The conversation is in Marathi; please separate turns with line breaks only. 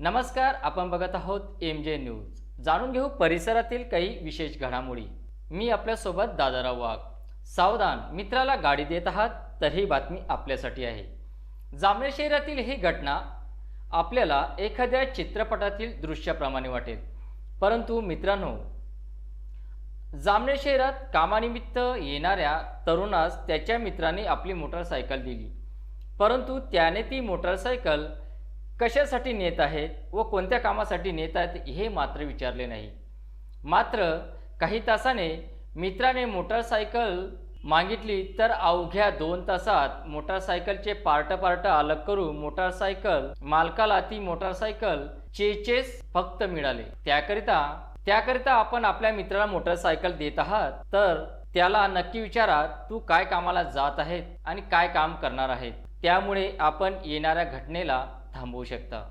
नमस्कार आपण बघत आहोत एम जे न्यूज जाणून घेऊ परिसरातील काही विशेष घडामोडी. मी आपल्यासोबत दादाराव वाघ. सावधान मित्राला गाडी देत आहात तर ही बातमी आपल्यासाठी आहे. जामनेर शहरातील ही घटना आपल्याला एखाद्या चित्रपटातील दृश्याप्रमाणे वाटेल. परंतु मित्रांनो जामनेर शहरात कामानिमित्त येणाऱ्या तरुणास त्याच्या मित्राने आपली मोटारसायकल दिली. परंतु त्याने ती मोटारसायकल कशासाठी नेत आहेत व कोणत्या कामासाठी नेत आहेत हे मात्र विचारले नाही. मात्र काही तासाने मित्राने मोटारसायकल मागितली तर अवघ्या दोन तासात मोटारसायकलचे पार्ट पार्ट अलग करून मोटारसायकल मालकाला ती मोटारसायकल चेचेस फक्त मिळाले. त्याकरिता त्याकरिता आपण आपल्या मित्राला मोटरसायकल देत आहात तर त्याला नक्की विचारा तू काय कामाला जात आहेत आणि काय काम करणार आहेत. त्यामुळे आपण येणाऱ्या घटनेला थांबवू शकता.